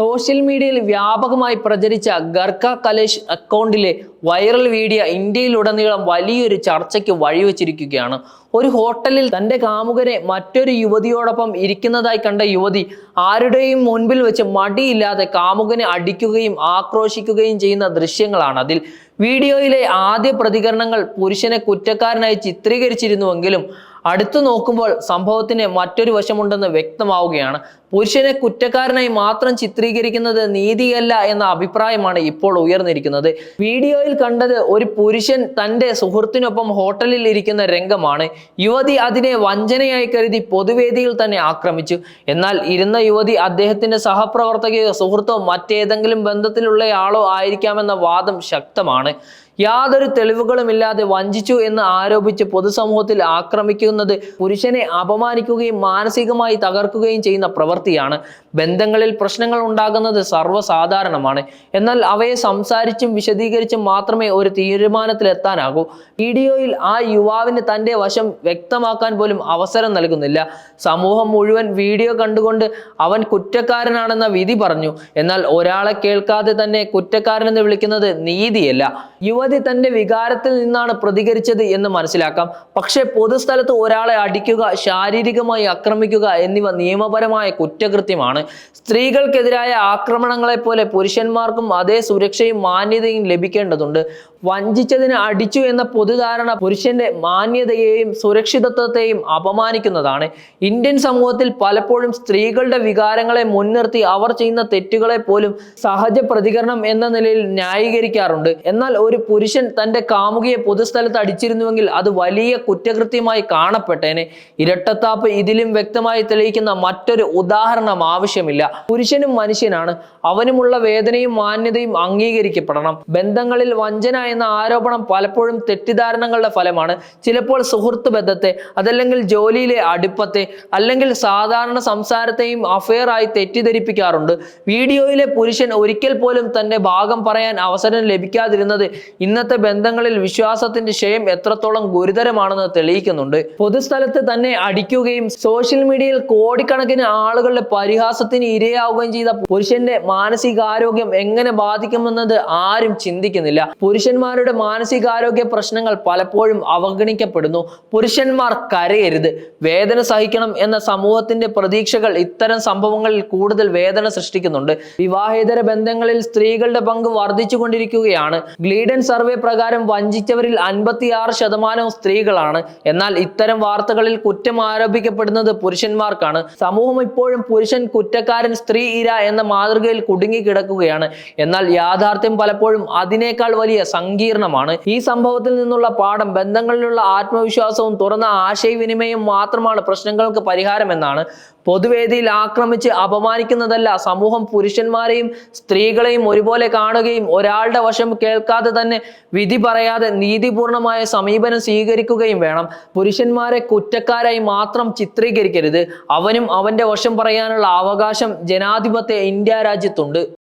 Social മീഡിയയിൽ വ്യാപകമായി പ്രചരിച്ച ഗർക്ക കലേഷ് അക്കൗണ്ടിലെ വൈറൽ വീഡിയോ ഇന്ത്യയിലുടനീളം വലിയൊരു ചർച്ചയ്ക്ക് വഴിവെച്ചിരിക്കുകയാണ്. ഒരു ഹോട്ടലിൽ തന്റെ കാമുകനെ മറ്റൊരു യുവതിയോടൊപ്പം ഇരിക്കുന്നതായി കണ്ട യുവതി ആരുടെയും മുൻപിൽ വെച്ച് മടിയില്ലാതെ കാമുകനെ അടിക്കുകയും ആക്രോശിക്കുകയും ചെയ്യുന്ന ദൃശ്യങ്ങളാണ് അതിൽ. വീഡിയോയിലെ ആദ്യ പ്രതികരണങ്ങൾ പുരുഷനെ കുറ്റക്കാരനായി ചിത്രീകരിച്ചിരുന്നുവെങ്കിലും അടുത്തു നോക്കുമ്പോൾ സംഭവത്തിന് മറ്റൊരു വശമുണ്ടെന്ന് വ്യക്തമാവുകയാണ്. പുരുഷനെ കുറ്റക്കാരനായി മാത്രം ചിത്രീകരിക്കുന്നത് നീതിയല്ല എന്ന അഭിപ്രായമാണ് ഇപ്പോൾ ഉയർന്നിരിക്കുന്നത്. വീഡിയോയിൽ കണ്ടത് ഒരു പുരുഷൻ തന്റെ സുഹൃത്തിനൊപ്പം ഹോട്ടലിൽ ഇരിക്കുന്ന രംഗമാണ്. യുവതി അതിനെ വഞ്ചനയായി കരുതി പൊതുവേദിയിൽ തന്നെ ആക്രമിച്ചു. എന്നാൽ ഇരുന്ന യുവതി അദ്ദേഹത്തിന്റെ സഹപ്രവർത്തകയോ സുഹൃത്തോ മറ്റേതെങ്കിലും ബന്ധത്തിലുള്ളയാളോ ആയിരിക്കാമെന്ന വാദം ശക്തമാണ്. യാതൊരു തെളിവുകളുമില്ലാതെ വഞ്ചിച്ചു എന്ന് ആരോപിച്ച് പൊതുസമൂഹത്തിൽ ആക്രമിക്കുന്നത് പുരുഷനെ അപമാനിക്കുകയും മാനസികമായി തകർക്കുകയും ചെയ്യുന്ന പ്രവൃത്തിയാണ്. ബന്ധങ്ങളിൽ പ്രശ്നങ്ങൾ ഉണ്ടാകുന്നത് സർവസാധാരണമാണ്. എന്നാൽ അവയെ സംസാരിച്ചും വിശദീകരിച്ചും മാത്രമേ ഒരു തീരുമാനത്തിലെത്താനാകൂ. വീഡിയോയിൽ ആ യുവാവിന് തന്റെ വശം വ്യക്തമാക്കാൻ പോലും അവസരം നൽകുന്നില്ല. സമൂഹം മുഴുവൻ വീഡിയോ കണ്ടുകൊണ്ട് അവൻ കുറ്റക്കാരനാണെന്ന വിധി പറഞ്ഞു. എന്നാൽ ഒരാളെ കേൾക്കാതെ തന്നെ കുറ്റക്കാരനെന്ന് വിളിക്കുന്നത് നീതിയല്ല. യുവതി തന്റെ വികാരത്തിൽ നിന്നാണ് പ്രതികരിച്ചത് എന്ന് മനസ്സിലാക്കാം. പക്ഷേ പൊതുസ്ഥലത്ത് ഒരാളെ അടിക്കുക ശാരീരികമായി ആക്രമിക്കുക എന്നിവ നിയമപരമായ കുറ്റകൃത്യമാണ്. സ്ത്രീകൾക്കെതിരായ ആക്രമണങ്ങളെ പോലെ പുരുഷന്മാർക്കും അതേ സുരക്ഷയും മാന്യതയും ലഭിക്കേണ്ടതുണ്ട്. വഞ്ചിച്ചതിന് അടിച്ചു എന്ന പൊതുധാരണ പുരുഷന്റെ മാന്യതയെയും സുരക്ഷിതത്വത്തെയും അപമാനിക്കുന്നതാണ്. ഇന്ത്യൻ സമൂഹത്തിൽ പലപ്പോഴും സ്ത്രീകളുടെ വികാരങ്ങളെ മുൻനിർത്തി അവർ ചെയ്യുന്ന തെറ്റുകളെ പോലും സഹജ പ്രതികരണം എന്ന നിലയിൽ ന്യായീകരിക്കാറുണ്ട്. എന്നാൽ ഒരു പുരുഷൻ തന്റെ കാമുകിയെ പൊതുസ്ഥലത്ത് അടിച്ചിരുന്നുവെങ്കിൽ അത് വലിയ കുറ്റകൃത്യമായി കാണപ്പെട്ടേനെ. ഇരട്ടത്താപ്പ് ഇതിലും വ്യക്തമായി തെളിയിക്കുന്ന മറ്റൊരു ഉദാഹരണം ആവശ്യമില്ല. പുരുഷനും മനുഷ്യനാണ്. അവനുമുള്ള വേദനയും മാന്യതയും അംഗീകരിക്കപ്പെടണം. ബന്ധങ്ങളിൽ വഞ്ചന എന്ന ആരോപണം പലപ്പോഴും തെറ്റിദ്ധാരണകളുടെ ഫലമാണ്. ചിലപ്പോൾ സുഹൃത്ത് ബന്ധത്തെ അതല്ലെങ്കിൽ ജോലിയിലെ അടുപ്പത്തെ അല്ലെങ്കിൽ സാധാരണ സംസാരത്തെയും അഫെയർ ആയി തെറ്റിദ്ധരിപ്പിക്കാറുണ്ട്. വീഡിയോയിലെ പുരുഷൻ ഒരിക്കൽ പോലും തന്റെ ഭാഗം പറയാൻ അവസരം ലഭിക്കാതിരുന്നത് ഇന്നത്തെ ബന്ധങ്ങളിൽ വിശ്വാസത്തിന്റെ ക്ഷയം എത്രത്തോളം ഗുരുതരമാണെന്ന് തെളിയിക്കുന്നുണ്ട്. പൊതുസ്ഥലത്ത് തന്നെ അടിക്കുകയും സോഷ്യൽ മീഡിയയിൽ കോടിക്കണക്കിന് ആളുകളുടെ പരിഹാസത്തിന് ഇരയാവുകയും ചെയ്ത പുരുഷന്റെ മാനസികാരോഗ്യം എങ്ങനെ ബാധിക്കുമെന്നത് ആരും ചിന്തിക്കുന്നില്ല. പുരുഷന്മാരുടെ മാനസികാരോഗ്യ പ്രശ്നങ്ങൾ പലപ്പോഴും അവഗണിക്കപ്പെടുന്നു. പുരുഷന്മാർ കരയരുത്. വേദന സഹിക്കണം എന്ന സമൂഹത്തിന്റെ പ്രതീക്ഷകൾ ഇത്തരം സംഭവങ്ങളിൽ കൂടുതൽ വേദന സൃഷ്ടിക്കുന്നുണ്ട്. വിവാഹേതര ബന്ധങ്ങളിൽ സ്ത്രീകളുടെ പങ്ക് വർദ്ധിച്ചുകൊണ്ടിരിക്കുകയാണ്. ഗ്ലീഡൻ സർവേ പ്രകാരം വഞ്ചിച്ചവരിൽ അൻപത്തിയാറ് ശതമാനവും സ്ത്രീകളാണ്. എന്നാൽ ഇത്തരം വാർത്തകളിൽ കുറ്റം ആരോപിക്കപ്പെടുന്നത് പുരുഷന്മാർക്കാണ്. സമൂഹം ഇപ്പോഴും പുരുഷൻ കുറ്റക്കാരൻ സ്ത്രീ ഇര എന്ന മാതൃകയിൽ കുടുങ്ങി കിടക്കുകയാണ്. എന്നാൽ യാഥാർത്ഥ്യം പലപ്പോഴും അതിനേക്കാൾ വലിയ സങ്കീർണമാണ്. ഈ സംഭവത്തിൽ നിന്നുള്ള പാഠം ബന്ധങ്ങളിലുള്ള ആത്മവിശ്വാസവും തുറന്ന ആശയവിനിമയം മാത്രമാണ് പ്രശ്നങ്ങൾക്ക് പരിഹാരമെന്നാണ്. പൊതുവേദിയിൽ ആക്രമിച്ച് അപമാനിക്കുന്നതല്ല സമൂഹം പുരുഷന്മാരെയും സ്ത്രീകളെയും ഒരുപോലെ കാണുകയും ഒരാളുടെ വശം കേൾക്കാതെ തന്നെ വിധി പറയാതെ നീതിപൂർണമായ സമീപനം സ്വീകരിക്കുകയും വേണം. പുരുഷന്മാരെ കുറ്റക്കാരായി മാത്രം ചിത്രീകരിക്കരുത്. അവനും അവന്റെ വശം പറയാനുള്ള അവകാശം ജനാധിപത്യ ഇന്ത്യ രാജ്യത്തുണ്ട്.